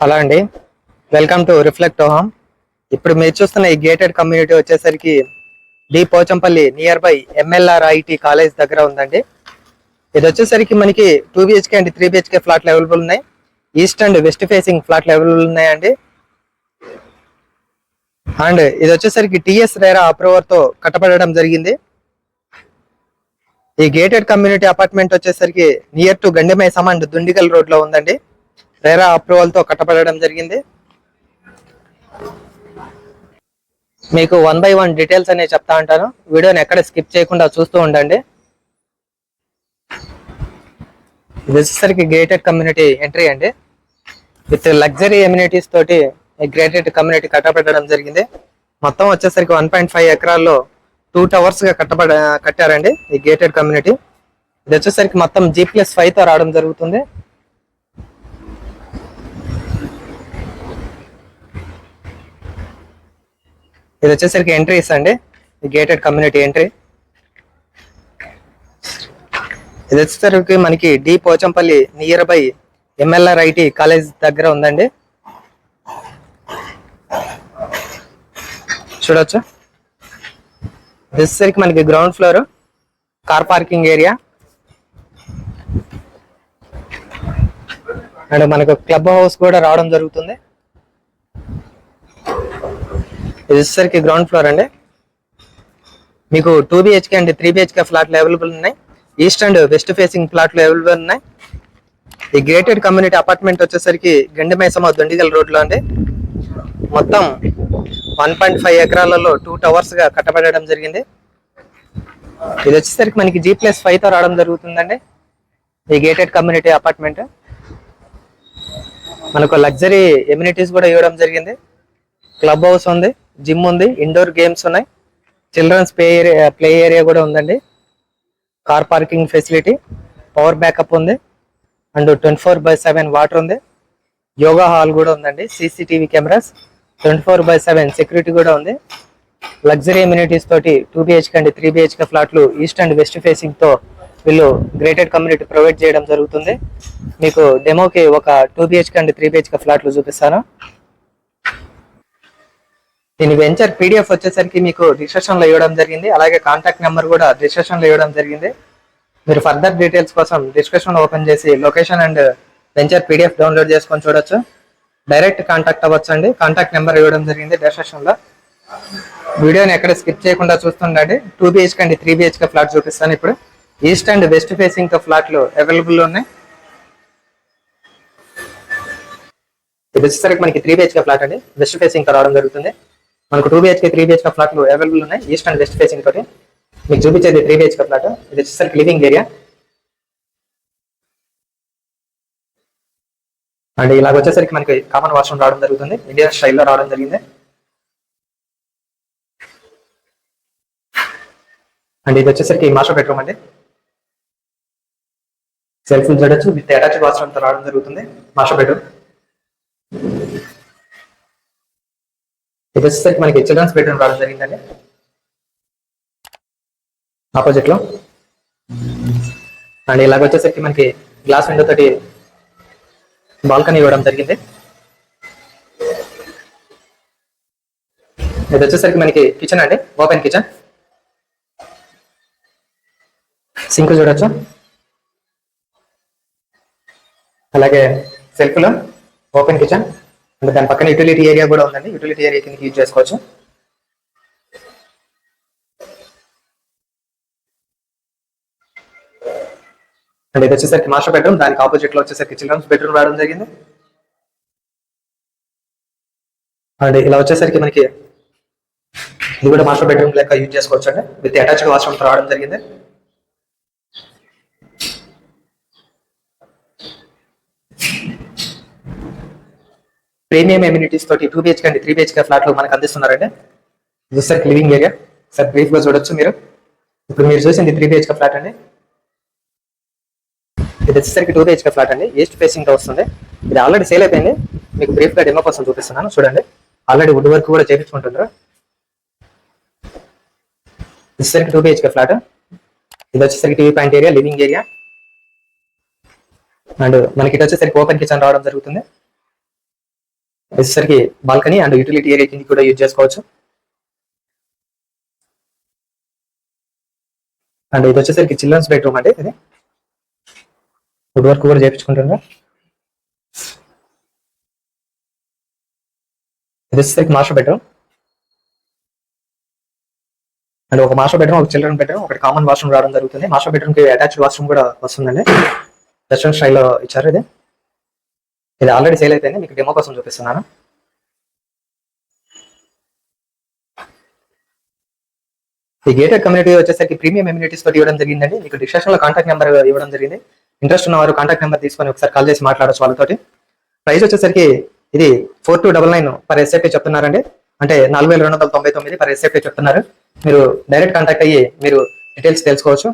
Hello అండి. Welcome to reflect home ఇప్పుడు మీరు చూస్తున్న ఈ గేటెడ్ కమ్యూనిటీ వచ్చేసరికి D Pochampally near by MLR IT college దగ్గర ఉందండి. ఇది వచ్చేసరికి మనకి two BHK and three BHK ఫ్లాట్లు అవైలబుల్ ఉన్నాయి. ఈస్ట్ అండ్ వెస్ట్ ఫేసింగ్ ఫ్లాట్లు అవైలబుల్ ఉన్నాయండి. అండ్ ఇది వచ్చేసరికి టిఎస్ రేరా అప్రూవర్తో కట్టబడడం జరిగింది. ఈ గేటెడ్ కమ్యూనిటీ అపార్ట్మెంట్ వచ్చేసరికి near to Gandimaisamma and Dundigal రోడ్లో ఉందండి. రేరా అప్రూవల్తో కట్టబడడం జరిగింది. మీకు వన్ బై వన్ డీటెయిల్స్ అనేవి చెప్తా ఉంటాను. వీడియోని ఎక్కడ స్కిప్ చేయకుండా చూస్తూ ఉండండి. ఇది వచ్చేసరికి గ్రేటెడ్ కమ్యూనిటీ ఎంట్రీ అండి. విత్ లగ్జరీ ఎమ్యూనిటీస్ తోటి గ్రేటెడ్ కమ్యూనిటీ కట్టబడడం జరిగింది. మొత్తం వచ్చేసరికి వన్ పాయింట్ ఫైవ్ ఎకరాల్లో టూ టవర్స్గా కట్టబడ కట్టారండి ఈ గేటెడ్ కమ్యూనిటీ ఇది వచ్చేసరికి మొత్తం జీ ప్లస్ ఫైవ్తో రావడం జరుగుతుంది. ఇది వచ్చేసరికి ఎంట్రీస్ అండి గేటెడ్ కమ్యూనిటీ ఎంట్రీ ఇది వచ్చేసరికి మనకి D Pochampally near by MLR IT college దగ్గర ఉందండి. చూడొచ్చు. ఇది వచ్చేసరికి మనకి ground floor car parking area and మనకు క్లబ్ హౌస్ కూడా రావడం జరుగుతుంది. ఇది వచ్చేసరికి గ్రౌండ్ ఫ్లోర్ అండి. మీకు two BHK and three BHK ఫ్లాట్లు అవైలబుల్ ఉన్నాయి. ఈస్ట్ అండ్ వెస్ట్ ఫేసింగ్ ఫ్లాట్లు అవైలబుల్ ఉన్నాయి. ఈ గ్రేటెడ్ కమ్యూనిటీ అపార్ట్మెంట్ వచ్చేసరికి గండిమైసమ్మ దొండిగల్ రోడ్లో అండి. మొత్తం వన్ పాయింట్ ఫైవ్ ఎకరాలలో టూ టవర్స్గా కట్టబడడం జరిగింది. ఇది వచ్చేసరికి మనకి జీ ప్లస్ ఫైవ్తో రావడం జరుగుతుందండి. ఈ గేటెడ్ కమ్యూనిటీ అపార్ట్మెంట్ మనకు లగ్జరీ ఎమ్యూనిటీస్ కూడా ఇవ్వడం జరిగింది. క్లబ్ హౌస్ ఉంది. జిమ్ ఉంది ఇండోర్ గేమ్స్ ఉన్నాయి. Children's play area play area కూడా ఉందండి. Car parking facility power backup ఉంది. And twenty four by seven water ఉంది. యోగా హాల్ కూడా ఉందండి CCTV cameras. Twenty four by seven security కూడా ఉంది. లగ్జరీ ఎమ్యూనిటీస్ తోటి two BHK and three BHK ఫ్లాట్లు ఈస్ట్ అండ్ వెస్ట్ ఫేసింగ్తో వీళ్ళు గ్రేటెడ్ కమ్యూనిటీ ప్రొవైడ్ చేయడం జరుగుతుంది. మీకు డెమోకి ఒక two BHK and three BHK ఫ్లాట్లు చూపిస్తాను. దీని వెంచర్ పీడిఎఫ్ వచ్చేసరికి మీకు డిస్క్రిప్షన్లో ఇవ్వడం జరిగింది. అలాగే కాంటాక్ట్ నెంబర్ కూడా డిస్క్రిప్షన్లో ఇవ్వడం జరిగింది. మీరు ఫర్దర్ డీటెయిల్స్ కోసం డిస్క్రిప్షన్ ఓపెన్ చేసి location and venture PDF download చేసుకొని చూడొచ్చు. డైరెక్ట్ కాంటాక్ట్ అవ్వచ్చు అండి కాంటాక్ట్ నెంబర్ ఇవ్వడం జరిగింది డిస్క్రిప్షన్లో వీడియోని ఎక్కడ స్కిప్ చేయకుండా చూస్తుండండి. Two BHK and three BHK flat చూపిస్తాను ఇప్పుడు. ఈస్ట్ అండ్ వెస్ట్ ఫేసింగ్తో ఫ్లాట్లు అవైలబుల్ ఉన్నాయి. ఇది వచ్చేసరికి మనకి త్రీ బిహెచ్కే ఫ్లాట్ అండి. వెస్ట్ ఫేసింగ్తో రావడం జరుగుతుంది. మనకు టూ బిహెచ్కే త్రీ బిహెచ్కే ఫ్లాట్లు అవైలబుల్ ఉన్నాయి. ఈస్ట్ అండ్ వెస్ట్ ఫేసింగ్ తోటి. మీకు చూపించేది త్రీ బిహెచ్కే ఫ్లాట్. ఇది వచ్చేసరికి లివింగ్ ఏరియా అండ్ ఇలాగ వచ్చేసరికి మనకి కామన్ వాష్రూమ్ రావడం జరుగుతుంది. ఇండియన్ స్టైల్లో రావడం జరిగింది. అండ్ ఇది వచ్చేసరికి మాస్టర్ బెడ్రూమ్ అండి. సెల్ఫ్ చూడొచ్చు విత్ అటాచ్ వాష్రూమ్తో రావడం జరుగుతుంది. మాస్టర్ బెడ్రూమ్ ఇది వచ్చేసరికి మనకి చిల్డ్రన్స్ బెడ్రూమ్ రావడం జరిగిందండి. ఆపోజిట్లో అండ్ ఇలాగ వచ్చేసరికి మనకి గ్లాస్ విండో తోటి బాల్కనీ ఇవ్వడం జరిగింది. ఇది వచ్చేసరికి మనకి కిచెన్ అండి. ఓపెన్ కిచెన్ సింక్ చూడొచ్చు. అలాగే సెల్ఫ్లో ఓపెన్ కిచెన్ అంటే దాని పక్కన యూటిలిటీ ఏరియా కూడా ఉందండి. యూటిలిటీ ఏరియా కింద యూజ్ చేసుకోవచ్చు. అండ్ ఇది వచ్చేసరికి మాస్టర్ బెడ్రూమ్ దానికి ఆపోజిట్లో వచ్చేసరికి చిల్డ్రన్స్ బెడ్రూమ్ రావడం జరిగింది. అండ్ ఇలా వచ్చేసరికి మనకి ఇది కూడా మాస్టర్ బెడ్రూమ్ లెక్క యూజ్ చేసుకోవచ్చు అండి. విత్ అటాచ్డ్ వాష్రూమ్ రావడం జరిగింది. ప్రీమియం ఎమ్యూనిటీస్ తోటి టూ బిహెచ్కే అండి త్రీ బిహెచ్కే ఫ్లాట్లు మనకు అందిస్తున్నారండి. ఇది సార్ లివింగ్ ఏరియా సార్ బ్రీఫ్గా చూడొచ్చు మీరు. ఇప్పుడు మీరు చూసింది త్రీ బిహెచ్కే ఫ్లాట్ అండి. ఇది వచ్చేసరికి టూ బిహెచ్కే ఫ్లాట్ అండి. ఈస్ట్ ఫేసింగ్తో వస్తుంది. ఇది ఆల్రెడీ సేల్ అయిపోయింది. మీకు బ్రీఫ్గా డెమో కోసం చూపిస్తున్నాను. చూడండి. ఆల్రెడీ వుడ్ వర్క్ కూడా చేపించుకుంటున్నారు ఇది వచ్చేసరికి టూ బిహెచ్కే ఫ్లాట్ ఇది వచ్చేసరికి TV point area living area and మనకి ఇది వచ్చేసరికి ఓపెన్ కిచెన్ రావడం జరుగుతుంది. వచ్చేసరికి బాల్కనీ అండ్ యూటిలిటీ ఏరియా కింద కూడా యూజ్ చేసుకోవచ్చు. అండ్ ఇది వచ్చేసరికి చిల్డ్రన్స్ బెడ్రూమ్ అండి ఇది. ఫుడ్ వర్క్ కూడా చేయించుకుంటున్నా ఇది వచ్చేసరికి మాస్టర్ బెడ్రూమ్ అండ్ ఒక మాస్టర్ బెడ్రూమ్ ఒక చిల్డ్రన్ బెడ్రూమ్ ఒకటి కామన్ వాష్రూమ్ రావడం జరుగుతుంది. మాస్టర్ బెడ్రూమ్కి అటాచ్డ్ వాష్రూమ్ కూడా వస్తుందండి. రెస్టారెంట్ స్టైల్లో ఇచ్చారు ఇది. ఇది ఆల్రెడీ సేల్ అయితేనే మీకు డెమో కోసం చూపిస్తున్నాను. ఈ గేటెడ్ కమ్యూనిటీ వచ్చేసరికి ప్రీమియం ఎమ్యూనిటీస్ తోటి ఇవ్వడం జరిగిందండి. మీకు డిస్క్రిప్షన్లో కాంటాక్ట్ నెంబర్ ఇవ్వడం జరిగింది. ఇంట్రెస్ట్ ఉన్న వారు కాంటాక్ట్ నెంబర్ తీసుకొని ఒకసారి కాల్ చేసి మాట్లాడచ్చు వాళ్ళతోటి. ప్రైస్ వచ్చేసరికి ఇది four two double nine per SFT చెప్తున్నారండి. అంటే నాలుగు వేల రెండు వందల తొంభై తొమ్మిది పర్ ఎస్ఎఫ్టీ చెప్తున్నారు. మీరు డైరెక్ట్ కాంటాక్ట్ అయ్యి మీరు డీటెయిల్స్ తెలుసుకోవచ్చు.